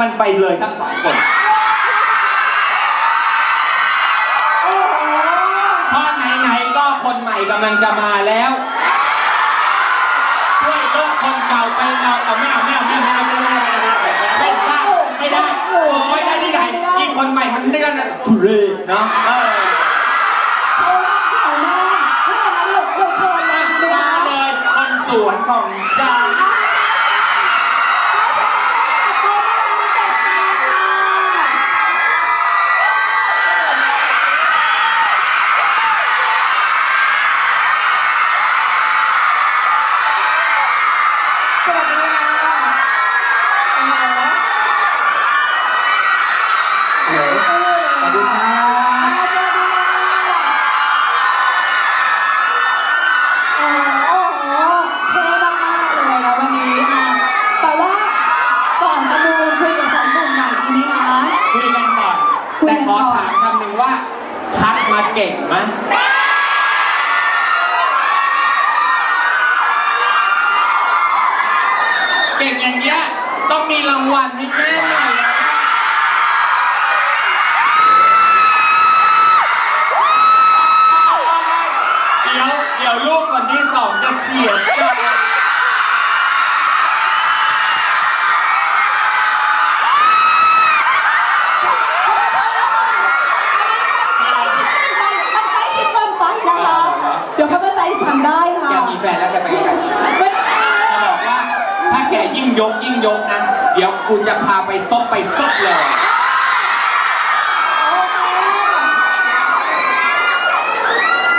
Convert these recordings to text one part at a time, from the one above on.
มันไปเลยทั้งสองคนเพรานไหนก็คนใหม่กำลังจะมาแล้ว ช่วยลบคนเก่าไปเราเอาแม่เมาไม่แมวไม่แมวไม่แมวไม่แมวไม่แมวไม่ได้ไม่ได้โแมวได้แม่ไหนยิ่งคนใแม่มันได้แล้วทุเรศเนาะ มาเก่งไหมเก่งอย่างเงี้ยต้องมีรางวัลให้แม่หน่อยนะ ยิ่งยกยิ่งยกนะ เดี๋ยวกูจะพาไปซบไปซบเลย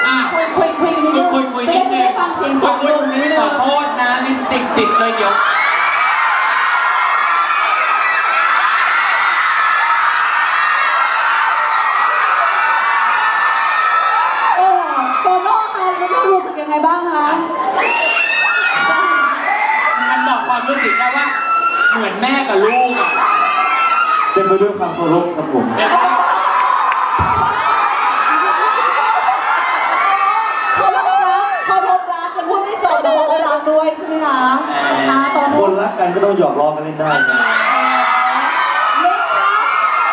อะคุยคุยคุยกันนิดคุนึยงคุยคุยจะนิดได้นึงฟังเสียงสคุอยงหคุยนุ่มนินี่ดนึของโทษนะลิปสติกติดเลยเดี๋ยว รพครับผมเห็นไหมเขารบรักเขารบรักยังพูดไม่จบแต่บอกว่ารักด้วยใช่ไหมคะอ่าโตคโน่นรักกันก็ต้องหยอกล้อกันเล่นได้ครับเล็กคะ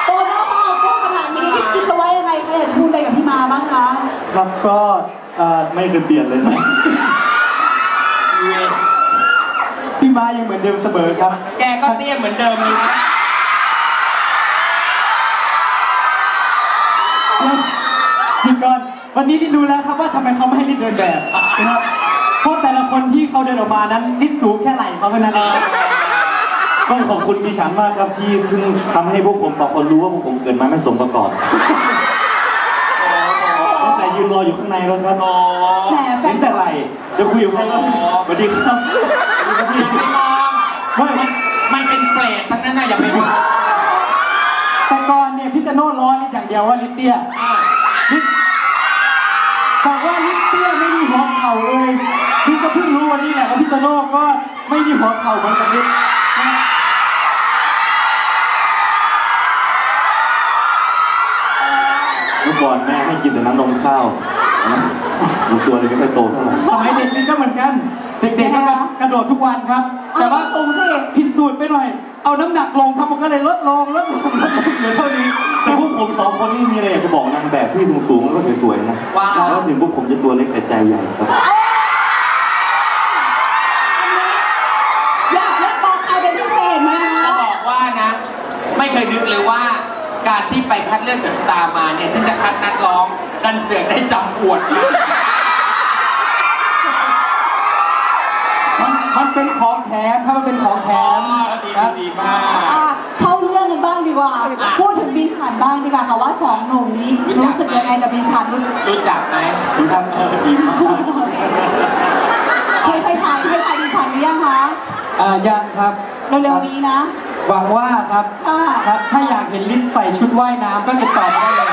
โตโน่เขาออกพูดขนาดนี้พี่จะว่ายังไงคะอยากจะพูดอะไรกับพี่มาบ้างคะครับก็เอ่อไม่เคยเปลี่ยนเลยนะพี่มายังเหมือนเดิมเสมอครับ แกก็เตี้ยเหมือนเดิมเลยนะ ยุดก่อนวันนี้ที่ดูแล้วครับว่าทำไมเขาไม่ให้ลิศเดินแบบนะครับ เพราะแต่ละคนที่เขาเดินออกมานั้นลิศสูงแค่ไหล่เขาเท่านั้นเองต้องขอบคุณดิฉันมากครับที่เพิ่งทำให้พวกผมสองคนรู้ว่าพวกผมเกิดมาไม่สมประกอบตั้งแต่ยืนรออยู่ข้างในแล้วครับอ๋อแหมแฟเห็นนแต่ไหลจะคุยกับใครวะสวัสดีครับสวัสดีครับอพี่ย่าไปมองมันมันเป็นเปรตทั้งนั้นนะอย่าไปมองแต่ก่อนเนี่ยพี่จะโน่ล้อลิศอย่างเดียวว่าลิศเตี้ย อะลิศ บอกว่าลิศเตี้ยไม่มีหัวเข่าเลยลิศก็เพิ่งรู้วันนี้แหละว่าพี่โตโน่ก็ไม่มีหัวเข่าเหมือนกับลิศนะเมื่อก่อนแม่ให้กินแต่น้ำนมข้าวนะมันตัวเลยไม่ค่อยโตเท่าไหร่สมัยเด็กลิศก็เหมือนกัน เด็กๆก็กระโดดทุกวันครับ แต่ว่าสูงสิผิดสูตรไปหน่อย เอาน้ำหนักลงครับมันก็เลยลดลงลดลงลดลงเหลือเท่านี้แต่พวก ผมสองคนนี่มีอะไรอยากจะบอกนางแบบที่สูงๆแล้วก็สวยๆนะว่าแล้วถึงพวกผมจะตัวเล็กแต่ใจใหญ่ครับ อยากอยากบอกใครเป็นพิเศษไหมคะ จะบอกว่านะ ไม่เคยนึกเลยว่า การที่ไปคัดเลือกเดอะสตาร์มาเนี่ยฉันจะคัดนักร้องดันเสือกได้จำอวดมามันมันเป็นของแถมครับมันเป็นของแถอ๋อมดีครับดีมาก กันบ้างดีกว่า พูดถึงบีสันบ้างดีกว่าค่ะว่าสองหนุ่มนี้รู้สึกยังไงกับบีสันรู้รู้จักไหมรู้จักเออดีมากเคยเคยถ่ายเคยถ่ายบีสันหรือยังคะอ่ายังครับเร็วๆนี้นะ หวังว่าครับอ่าครับถ้าอยากเห็นลิ้นใส่ชุดว่ายน้ำก็ติดต่อมาได้เลย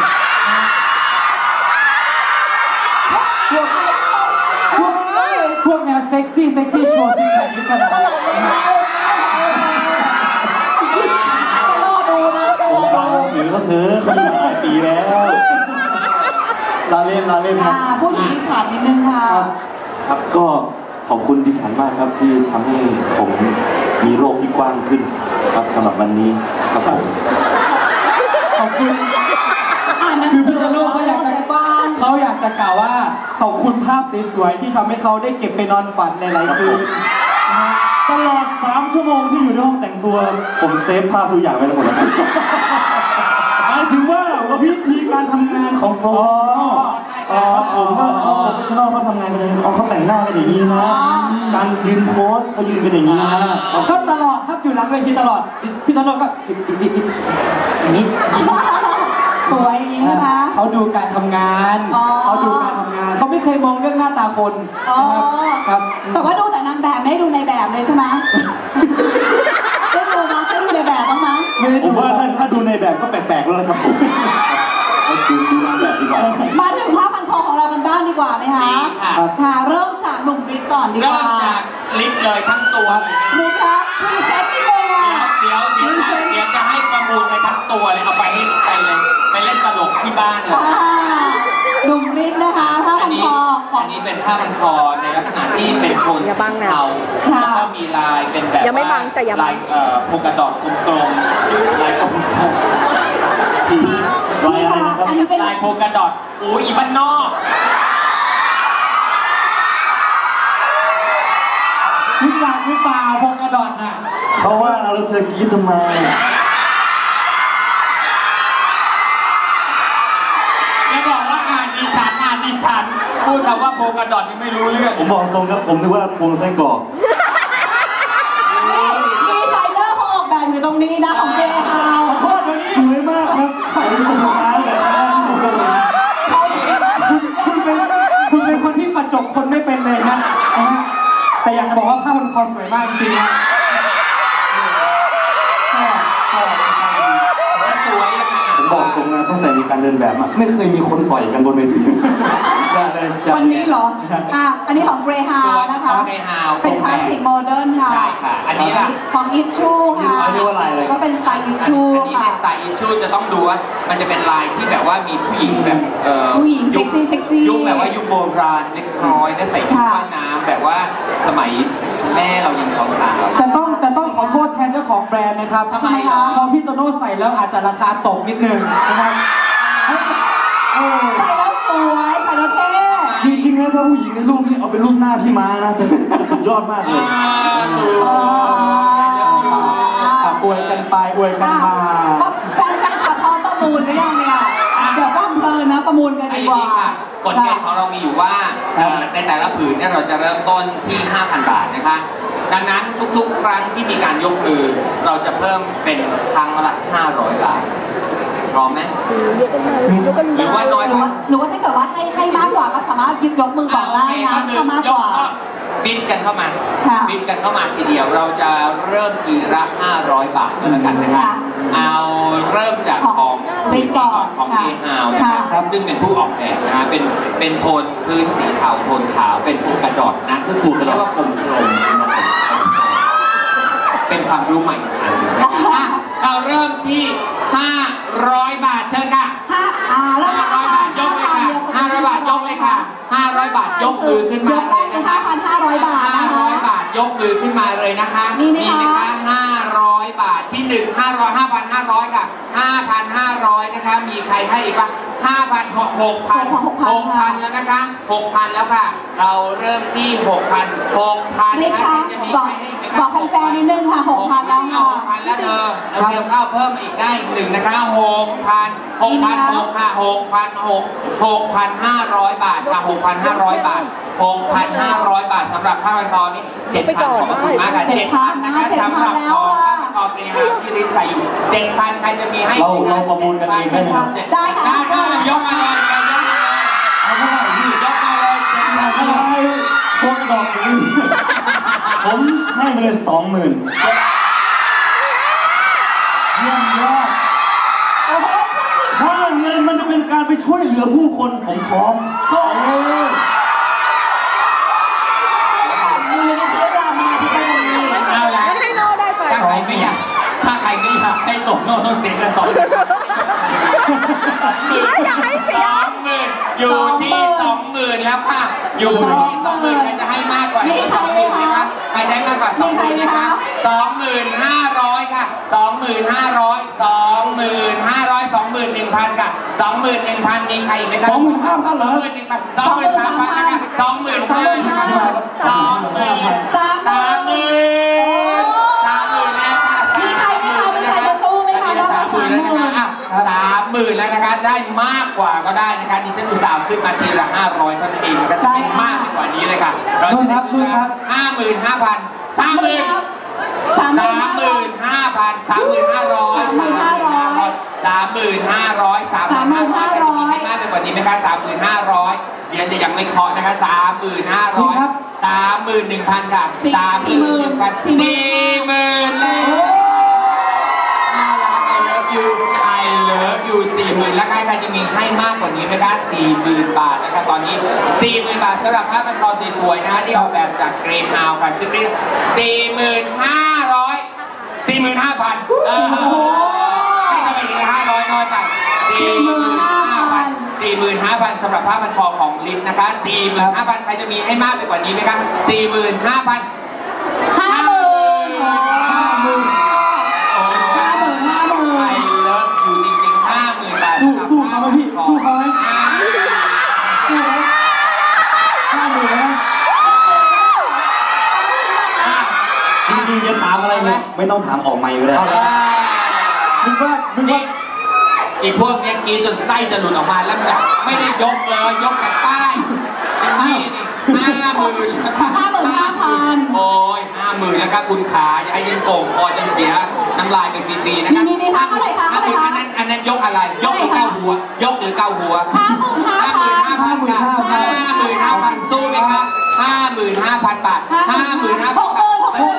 พวกพวกพวกแนวเซ็กซี่เซ็กซี่โชว์ซิกแพคลิศขนาด ปีแล้วเราเล่นเราเล่นคอ่ารับพูดถึงบีสันนิดนึงค่ะ ครับก็ขอบคุณดิฉันมากครับที่ทำให้ผมมีโลกที่กว้างขึ้นครับสำหรับวันนี้ครับผม ขอบคุณ อ่านหนังคือสืพี่อโตโน่เขาอยากจะใจกว้างเขาอยากจะกล่าวว่าขอบคุณภาพสวยๆที่ทำให้เขาได้เก็บไปนอนฝันในหลายๆคืนนะฮะตลอด 3 ชั่วโมงที่อยู่ในห้องแต่งตัวผมเซฟภาพทุกอย่างไว้ทั้งหมดแล้วครับหมายถึงว่า วิธีการทำงานของโปรอ๋อผมว่าโปรเฟชชั่นอลเขาทำงานกันยังไงอ๋อเขาแต่งหน้ากันอย่างนี้นะ การยืนโพสเขายืนกันอย่างนี้นะก็ตลอดครับอยู่หลังเวทีตลอด พี่โตโน่ก็อย่างนี้สวยอย่างนี้ใช่ไหมเขาดูการทำงานอ๋อเขาดูการทำงานเขาไม่เคยมองเรื่องหน้าตาคนอ๋อนะครับครับแต่ว่าดูแต่นางแบบไม่ได้ดูในแบบเลยใช่ไหมได้ดูมั้ยได้ดูในแบบบ้างมั้ ยไม่ได้ผดูมว่าถ้าถ้าดูในแบบก็แปลกๆแล้วนะครับผมเอาดูดูนางแบบดีกว่ามาถึงผ้าพันคอของเรากันบ้างดีกว่าไหมคะดีค่ะ ค่ะ เริ่มจากหนุ่มริกก่อนดีกเริ่ว่ามจากลิฟต์เลยทั้งตัวเลยนะริกครับพรีเซนต์นิดนึงอะเดี๋ยวเดี๋ยวจะเดี๋ยวจะให้ประมูลไปทั้งตัวเลยเอาไปให้ไปเลย ไปเล่นตลกที่บ้านเลย อของอันนี้เป็นผ้าพันคอในลักษณะที่เป็นโทนอย่าบังนะเทาค่ะแล้วก็มีลายเป็นแบบยังไม่บังแต่อย่าบังลายเอ่อโพกระดอกกลมๆลายกลมสีลายอะไรนะครับอันนี้เป็นๆลายโพกระดอกอุ้ยอีบ้านนอกรู้จักหรือเปล่าพงกระดอนน่ะเขาว่าเราเธอกรีดทำไมแล้วบอกว่าอ่านดิฉันอ่านดิฉัน พูดคำว่าโพกระดอกนี่ไม่รู้เรื่อง ผมบอกตรงครับผมนึกว่าพวงไส้กรอกดีไซเนอร์เขาออกแบบอยู่ตรงนี้นะของเจฮาวขอโทษวันนี้สวยมากครับผมสนุกมากเลยนะเขาคุณคุณเป็นคุณเป็นคนที่ประจบคนไม่เป็นเลยนะนะฮะแต่อยากจะบอกว่าผ้าพันคอสวยมากจริงๆนะชอบชอบสวยอะค่ะผมบอกตรงนะตั้งแต่มีการเดินแบบอะไม่เคยมีคนต่อยกันบนเวที ได้เลยอยากวันนี้เหรอ อะ อันนี้ของเกรฮาวนะคะ ของ Greyhound เป็นคลาสสิกโมเดิร์นค่ะ ใช่ค่ะอันนี้ล่ะ ของอิชชูค่ะอันนี้ว่าลายอะไร ก็เป็นสไตล์อิชชูอันนี้ในค่ะสไตล์อิชชูจะต้องดูว่ามันจะเป็นลายที่แบบว่ามีผู้หญิงแบบเอ่อผู้หญิงยุคเซ็กซี่เซ็กซี่ยุคแบบว่ายุคโบราณเล็กน้อยแล้วใส่ชุดค่ะ ว่ายน้ำแบบว่าสมัยแม่เรายังสาวๆ แต่ต้องแต่ต้องขอโทษแทนเจ้าของแบรนด์นะครับทำไมคะ เพราะพี่โตโน่ใส่แล้วอาจจะราคาตกนิดนึงนะครับ เออ ใส่แล้วสวย ใส่แล้วเท่ จริงๆนะถ้าผู้หญิงในรูปนี้เอาเป็นรูปหน้าพี่ม้านะจะจะสุดยอดมากเลยอ๋ออะอวยกันไปอวยกันอะมา แฟนแฟนคลับพร้อมประมูลหรือยังเนี่ย เดี๋ยวฟังเพลินนะประมูลกันไอ้ดีกว่านี่ค่ะกฎเกณฑ์ของเรามีอยู่ว่าเอ่อในแต่ละผืนเนี่ยเราจะเริ่มต้นที่ 5,000 บาทนะคะ ดังนั้นทุกๆ ครั้งที่มีการยกมือ เราจะเพิ่มเป็นครั้งละ 500 บาท พร้อมไหมหรือว่าน้อยหรือว่าหรือว่าถ้าเกิดว่าให้ให้มากกว่าก็สามารถยึดยกมือบอกได้นะโอเคถ้ามากกว่าก็บิดกันเข้ามาค่ะบิดกันเข้ามาทีเดียวเราจะเริ่มทีละ 500 บาทก็แล้วกันนะครับค่ะเอาเริ่มจากของของบิดก่อนของค่ะเอฮาวค่ะนะครับซึ่งเป็นผู้ออกแบบนะฮะเป็นเป็นโทนพื้นสีเทาโทนขาวเป็นผูกกระดอดนะคือถูกเรียกว่ากลมกลมๆนะครับเป็นความรู้ใหม่อันหนึ่งนะอะเราเริ่มที่ 500 บาทเชิญค่ะ ห้าอ่าแล้วห้าร้อยบาทยกเลยค่ะห้าร้อยบาทยกเลยค่ะห้าร้อยบาทยกมือขึ้นมายกเลได้ยคือนะคะห้าพันห้าร้อยบาทห้านะคะร้อยบาทยกมือขึ้นมาเลยนะคะมีไหมคะไหมคะ ห้าร้อยบาทที่หนึ่งห้าร้อยห้าพันห้าร้อยค่ะห้าพันห้าร้อยนะคะ มีใครให้อีกปะห้าพันหกหกพันหกพันแล้วนะคะหกพันแล้วค่ะ เราเริ่มที่หกพันหกพันนี่นะค่ะจะมีบอกใครให้อีกไหมบอกแฟนๆนิดนึงค่ะหกพันแล้วค่ะหกพันแล้วเธอเราเตรียมข้าวเพิ่มอีกได้หนึ่งนะคะหกพันหกพันหกค่ะหกพันหกหกพันห้าร้อยบาทค่ะหกพันห้าร้อยบาทหกพันห้าร้อยบาทสำหรับผ้าพันคอนี้เจ็ดพันขอบพระคุณมากค่ะเจ็เจ็ดดพัพันนนะนะคะคะเจ็ดพันสำหรับแล้ว คอค่ะผ้าพันคอเป็นฮาที่รินใส่อยู่เจ็ดพันใครจะมีให้เราเราประมูลกันเองได้ไหมครับได้ค่ะได้ค่ะยกมาเลยไปยกมาเลยเอาเท่าไหร่พี่ยกมาเลยเจ็ดพันไม่ได้พวงกระดอกนี้ผมให้ไปเลยสองหมื่นเยี่ยมยอดโอ้โหถ้าเงินมันจะเป็นการไปช่วยเหลือผู้คนผมพร้อมมูลนิธิรามาธิบดี เอาละ ให้โนได้ไป ถ้าใครไม่อยาก ถ้าใครไม่อยากให้ตกโน่นต้องเสียกันสองหมื่นอยากให้เสียสองหมื่นอยู่ที่สองหมื่นแล้วค่ะ อยู่ที่สองหมื่นใครจะให้มากกว่ามีนี้ใครสองหไหมมื่นไหมคะใครได้มากกว่าสองหมื่นไหมครไหมคะสองหมื่นห้าร้อยค่ะสองหมื่นห้าร้อยสองหมื่นห้าร้อยสองหมื่นหนึ่งพันค่ะสองหมื่นหนึ่งพันมีใครอีกไหมคะสองหมื่นห้าพันเหรอสองหมื่นหนึ่งพันสองหมื่นสามพันนะคะสองหมื่นห้าสองหมื่นสามหมื่นสามหมื่น ได้มากกว่าก็ได้นะคะดิฉันอุตส่าห์ขึ้นมาทีละห้าร้อยเท่านั้นเองนะคะจะเป็นมากกว่านี้เลยค่ะเราจะได้ชุดละห้าหมื่นห้าพันสามหมื่นสามหมื่นสามหมื่นห้าพันสามหมื่นห้าร้อยสามหมื่นห้าร้อยสามหมื่นห้าร้อยสามหมื่นห้าร้อยจะมีให้มากไปกว่านี้ไหมคะสามหมื่นห้าร้อยเรียนจะยังไม่เคาะนะคะสามหมื่นห้าร้อยสามหมื่นหนึ่งพันค่ะสามหมื่นหนึ่งพันสี่หมื่นเลย หมื่นแล้วใครใครจะมีให้มากกว่านี้ไหมคะสี่หมื่นบาทนะคะตอนนี้สี่หมื่นบาทสำหรับผ้าพันคอสวยๆนะคะที่ออกแบบจากเกรฮาวค่ะซึ่งเรียกสี่หมื่นห้าร้อยสี่หมื่นห้าพันเออให้ทำไมอีกห้าร้อยน้อยไปสี่หมื่นห้าพันสี่หมื่นห้าพันสำหรับผ้าพันคอของลิศนะคะสี่หมื่นห้าพันใครจะมีให้มากไปกว่านี้ไหมคะสี่หมื่นห้าพันห้าหมื่น สู้เขาไหมห้าหมื่นสู้ไหมห้าหมื่นนะจริงๆจะถามอะไรเนี่ยไม่ต้องถามออกไมค์ก็ได้มึงว่ามึงว่านี่อีพวกเนี้ยกรีดจนไส้จะหลุดออกมาแล้วแบบไม่ได้ยกเลยยกแต่ป้ายนี่นี่ห้าหมื่นห้าหมื่นห้าพันโอ้ยห้าหมื่นแล้วครับคุณขาอย่าให้ยันโก่งคอจนเสีย น้ำลายไปฟรีๆนะครับนี่นี่ค่ะเท่าไหร่คะห้าหมื่นเท่าอันไหร่คะนั้นอันนั้นยกอะไร ยกหรือเก้าหัว ยกหรือเก้าหัวห้าหมื่นห้าห้าหมื่พันนห้าพันค่ะห้าหมื่นห้าพันสู้ไหมครับห้าหมื่นห้าพันบาทห้าหมื่นห้าหพันกหมื่นหกหมื่น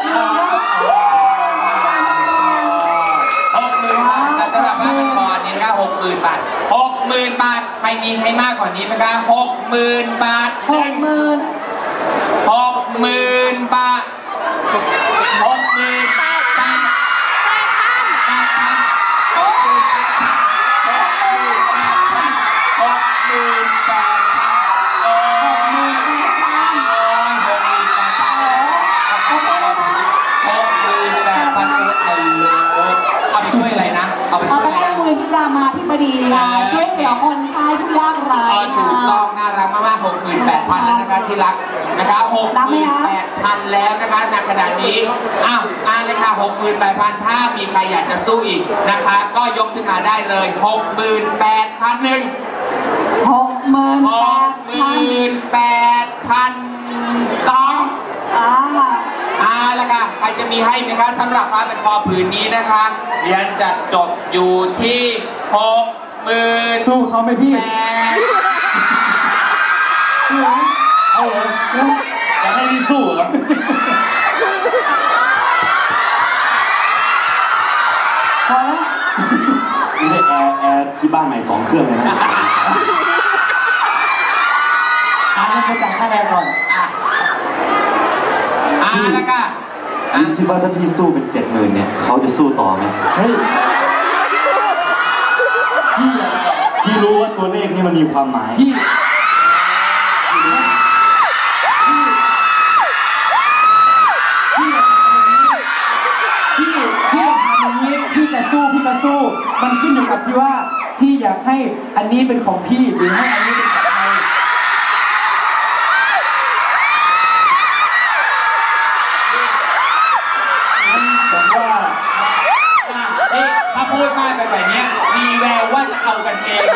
หกหมื่นบาทแต่สำหรับบ้านเป็นคอนี่นะครับหกหมื่นบาทหกหมื่นบาทใครมีให้มากกว่านี้ไหมครับหกหมื่นบาทหกหมื่น หกหมื่นบาท ดีนะ ช่วยเหลือคนไข้ผู้ยากไร้เออถูกต้องน่ารักมากๆหกหมื่นแปดพันแล้วนะคะที่รักนะคะหกหมื่นแปดพันแล้วนะคะในขณะนี้ อ้าวมาเลยค่ะหกหมื่นแปดพันถ้ามีใครอยากจะสู้อีกนะคะ ก็ยกขึ้นมาได้เลยหกหมื่นแปดพันหนึ่งหกหมื่นหแปกดหพันมื่นแปดพันสอง อ่า เอาละค่ะ ใครจะมีให้ไหมคะสำหรับผ้าเป็นคอผืนนี้นะคะเรียนจะจบอยู่ที่ หกหมื่นสู้เขาไหมพี่แปดสู้ไหมเอาเหรอจะให้พี่สู้เหรอพอแล้วนี่ได้แอร์แอร์ที่บ้านใหม่สองเครื่องเลยนะอ่านไปจ่ายค่าแรงก่อน อะเอาละค่ะอะพี่คิดว่าถ้าพี่สู้เป็นเจ็ดหมื่นเนี่ย เขาจะสู้ต่อไหมเฮ้ยพี่อะ พี่รู้ว่าตัวเลขนี่มันมีความหมาย พี่พี่พี่พี่ทำอย่างนี้พี่จะสู้พี่ก็สู้ มันขึ้นอยู่กับที่ว่าพี่อยากให้อันนี้เป็นของพี่หรือให้อันนี้เป็น เอากันเอง